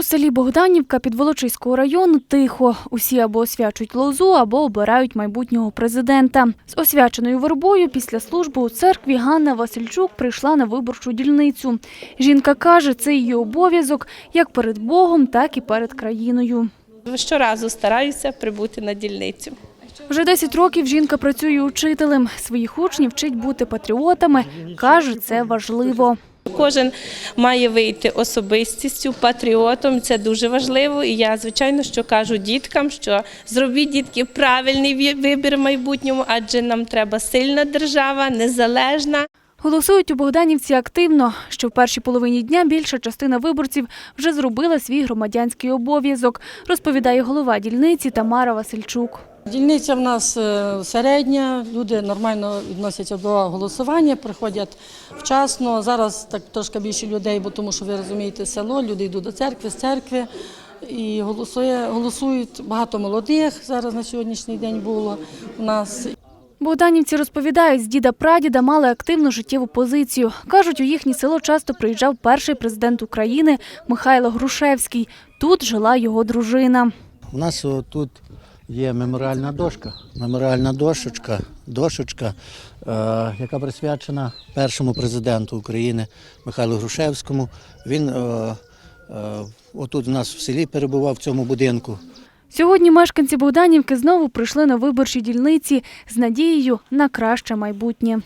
У селі Богданівка Підволочиського району тихо. Усі або освячують лозу, або обирають майбутнього президента. З освяченою вербою після служби у церкві Ганна Васильчук прийшла на виборчу дільницю. Жінка каже, це її обов'язок як перед Богом, так і перед країною. Щоразу стараюся прибути на дільницю. Вже 10 років жінка працює учителем. Своїх учнів вчить бути патріотами. Каже, це важливо. Кожен має вийти особистістю, патріотом. Це дуже важливо. І я, звичайно, що кажу діткам, що зробіть дітки правильний вибір в майбутньому, адже нам треба сильна держава, незалежна. Голосують у Богданівці активно, що в першій половині дня більша частина виборців вже зробила свій громадянський обов'язок, розповідає голова дільниці Тамара Васильчук. Дільниця в нас е, середня, люди нормально відносяться до голосування, приходять вчасно. Зараз так трошки більше людей, бо тому що ви розумієте, село, люди йдуть до церкви, з церкви і голосує, голосують багато молодих. Зараз на сьогоднішній день було у нас. Богданівці розповідають, з діда прадіда мали активну життєву позицію. Кажуть, у їхнє село часто приїжджав перший президент України Михайло Грушевський. Тут жила його дружина. У нас тут є меморіальна дошка, меморіальна дошечка, дошечка, е, яка присвячена першому президенту України Михайлу Грушевському. Він е, е, отут у нас в селі перебував в цьому будинку. Сьогодні мешканці Богданівки знову прийшли на виборчі дільниці з надією на краще майбутнє.